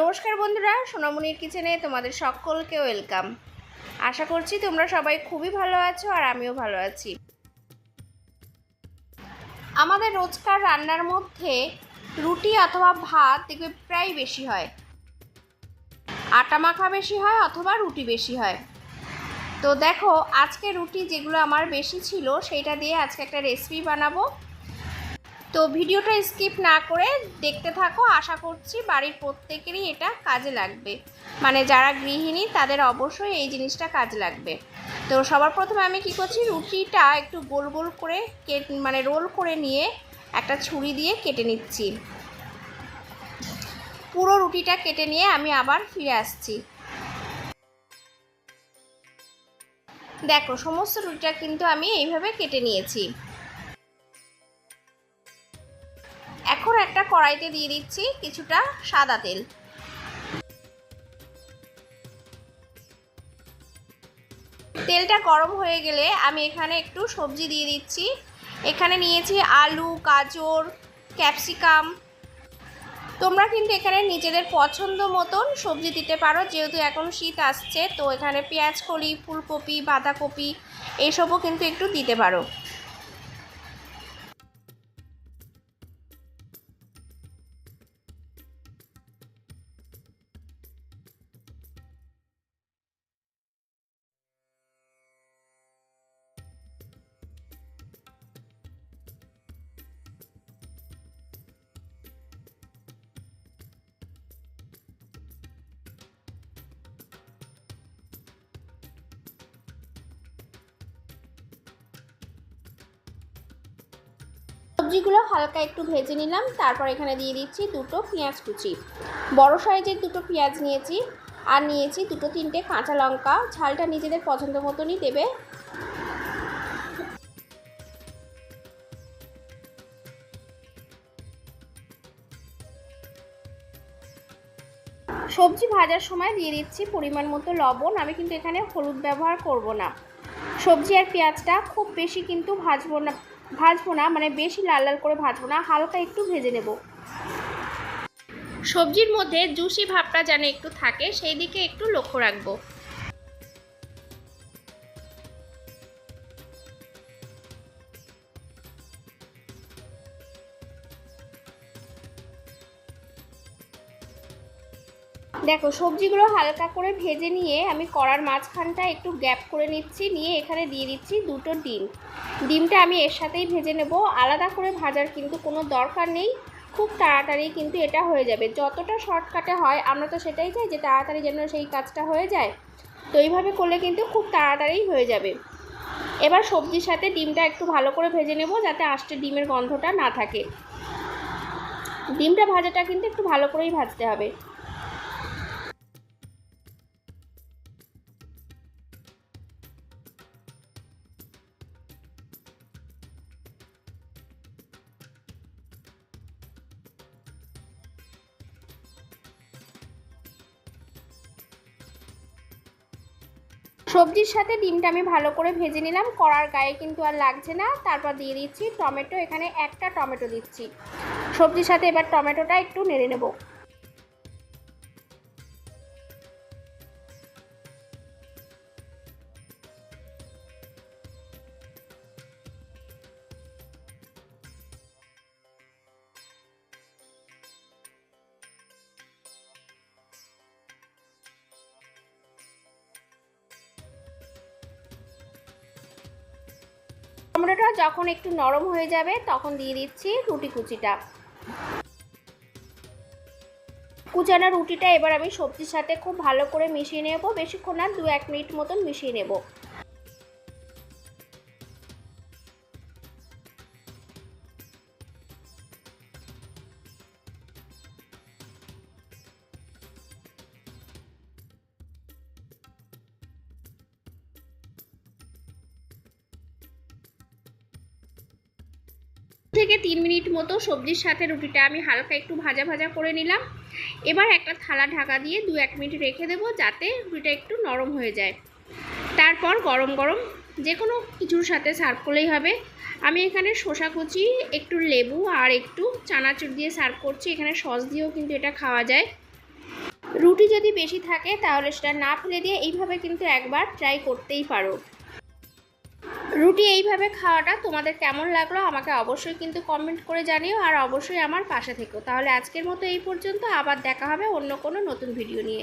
নমস্কার বন্ধুরা, সোনামণির কিচেনে তোমাদের সকলকে ওয়েলকাম। আশা করছি তোমরা সবাই খুবই ভালো আছো আর আমিও ভালো আছি। আমাদের রোজকার রান্নার মধ্যে রুটি অথবা ভাত দেখবে প্রায় বেশি হয়। আটা মাখা বেশি হয় অথবা রুটি বেশি হয়। তো দেখো, আজকে রুটি যেগুলো আমার বেশি ছিল, সেইটা দিয়ে আজকে একটা রেসিপি বানাবো। তো ভিডিওটা স্কিপ না করে দেখতে থাকো। আশা করছি বাড়ির প্রত্যেকেরই এটা কাজে লাগবে। মানে যারা গৃহিণী, তাদের অবশ্যই এই জিনিসটা কাজে লাগবে। তো সবার প্রথমে আমি কি করছি, রুটিটা একটু গোল গোল করে কেট মানে রোল করে নিয়ে একটা ছুরি দিয়ে কেটে নিচ্ছি। পুরো রুটিটা কেটে নিয়ে আমি আবার ফিরে আসছি। দেখো, সমস্ত রুটিটা কিন্তু আমি এইভাবে কেটে নিয়েছি। কড়াইতে দিয়ে দিচ্ছি কিছুটা সাদা তেল। তেলটা গরম হয়ে গেলে আমি এখানে একটু সবজি দিয়ে দিচ্ছি। এখানে নিয়েছি আলু, গাজর, ক্যাপসিকাম। তোমরা কিন্তু এখানে নিজেদের পছন্দ মতন সবজি দিতে পারো, যেহেতু এখন শীত আসছে। তো এখানে পেঁয়াজ কলি, ফুলকপি, বাঁধাকপি এইসবও কিন্তু একটু দিতে পারো। সবজিগুলো হালকা একটু ভেজে নিলাম। তারপর এখানে দিয়ে দিচ্ছি দুটো পেঁয়াজ কুচি। বড় সাইজের দুটো পেঁয়াজ নিয়েছি আর নিয়েছি দুটো তিনটে কাঁচা লঙ্কা। ঝালটা নিজেদের পছন্দ মতনই দেবে। সবজি ভাজার সময় দিয়ে দিচ্ছি পরিমাণ মতো লবণ। আমি কিন্তু এখানে হলুদ ব্যবহার করব না। সবজি আর পেঁয়াজটা খুব বেশি কিন্তু ভাজবো না। ভাজবো না মানে বেশি লাল লাল করে ভাজবো না, হালকা একটু ভেজে নেব। সবজির মধ্যে জুসি ভাবটা যেন একটু থাকে, সেই দিকে একটু লক্ষ্য রাখব। দেখো, সবজিগুলো হালকা করে ভেজে নিয়ে আমি কড়ার মাঝখানটা একটু গ্যাপ করে নিচ্ছি, নিয়ে এখানে দিয়ে দিচ্ছি দুটো ডিম। ডিমটা আমি এর সাথেই ভেজে নেব। আলাদা করে ভাজার কিন্তু কোনো দরকার নেই। খুব তাড়াতাড়ি কিন্তু এটা হয়ে যাবে। যতটা শর্টকাটে হয়, আমরা তো সেটাই চাই যে তাড়াতাড়ি যেন সেই কাজটা হয়ে যায়। তো এইভাবে করলে কিন্তু খুব তাড়াতাড়ি হয়ে যাবে। এবার সবজির সাথে ডিমটা একটু ভালো করে ভেজে নেব যাতে আষ্টে ডিমের গন্ধটা না থাকে। ডিমটা ভাজাটা কিন্তু একটু ভালো করেই ভাজতে হবে। সবজির সাথে ডিমটা আমি ভালো করে ভেজে নিলাম। কড়ার গায়ে কিন্তু আর লাগছে না। তারপর দিয়ে দিচ্ছি টমেটো। এখানে একটা টমেটো দিচ্ছি। সবজির সাথে এবার টমেটোটা একটু নেড়ে নেব। টমেটোটা যখন একটু নরম হয়ে যাবে, তখন দিয়ে দিচ্ছি রুটি কুচিটা। কুচানো রুটিটা এবার আমি সবজির সাথে খুব ভালো করে মিশিয়ে নেব। বেশিক্ষণ না দু এক মিনিট মতন মিশিয়ে নেব। থেকে তিন মিনিট মতো সবজির সাথে রুটিটা আমি হালকা একটু ভাজা ভাজা করে নিলাম। এবার একটা থালা ঢাকা দিয়ে দু এক মিনিট রেখে দেবো যাতে রুটিটা একটু নরম হয়ে যায়। তারপর গরম গরম যে কোনো কিছুর সাথে সার্ভ করলেই হবে। আমি এখানে শসা কুচি, একটু লেবু আর একটু চানাচুর দিয়ে সার্ভ করছি। এখানে সস দিয়েও কিন্তু এটা খাওয়া যায়। রুটি যদি বেশি থাকে তাহলে সেটা না ফেলে দিয়ে এইভাবে কিন্তু একবার ট্রাই করতেই পারো। রুটি এইভাবে খাওয়াটা তোমাদের কেমন লাগল আমাকে অবশ্যই কিন্তু কমেন্ট করে জানিও আর অবশ্যই আমার পাশে থেকো। তাহলে আজকের মতো এই পর্যন্ত আবার দেখা হবে অন্য কোনো নতুন ভিডিও নিয়ে।